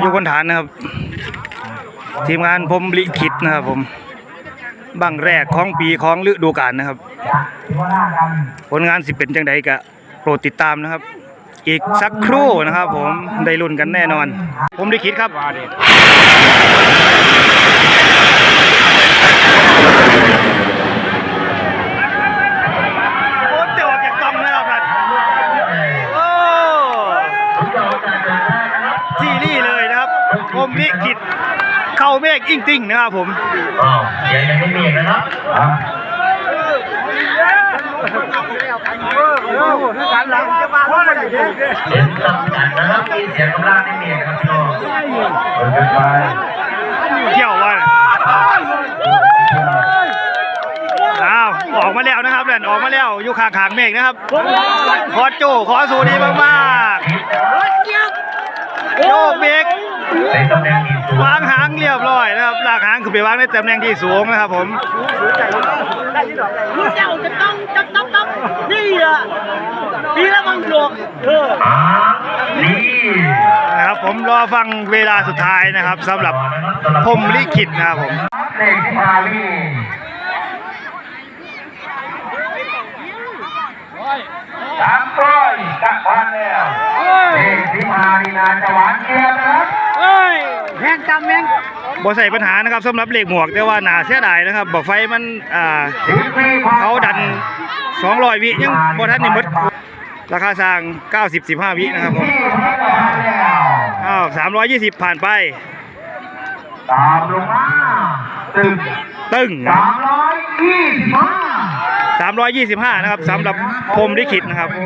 อยู่บนฐานนะครับ ทีมงานผมลิขิตนะครับผมบังแรกของปีของฤดูกาลนะครับ ผลงานสิเป็นจังใดก็โปรดติดตามนะครับ อีกสักครู่นะครับ ผมได้ลุ้นกันแน่นอน ผมลิขิตครับโอ้เตียวจากต้องนะครับท่านโอ้ที่นี่เลยนะครับ ผมลิขิตเข้าเมฆอิงติ่งนะครับผมอ้าวเสียงยังไม่มีนะครับอะเห็นลำกันนะครับมีเสียงกำลังไม่มีนะครับพี่น้องเปิดกันไปเที่ยวว่าอ้าวออกมาแล้วนะครับนั่นออกมาแล้วอยู่ข้างๆเมฆนะครับขอโจขอสูดีมากๆโยกเมฆ ในตำแหน่งที่สูงวางหางเรียบร้อยนะครับลากหางขึ้นไปวางในตำแหน่งที่สูงนะครับผมเจ้าจะต้องจับจับจับนี่อะพี่ละมังหลวงเอออ่านี่นะครับผมรอฟังเวลาสุดท้ายนะครับสำหรับพรหมลิขิตนะครับผมเลขที่มาลีสามร้อยจักรพันแล้วเลขที่มาลีนาจะหวานเกียบ จำแม่งบ่ใส่ปัญหานะครับสำหรับเลขหมวก แต่ว่าหนาเสียดายนะครับบอกไฟมันอ่าเขาดัน200วิยังบ่ทันนี่หมดราคาสร้าง90 15วินะครับผมที่พันแล้วอ้าว320ผ่านไป ตามลงมาตึงตึ้งสามร้อยยี่สิบห้า325นะครับสำหรับพรหมลิขิตนะครับโอ้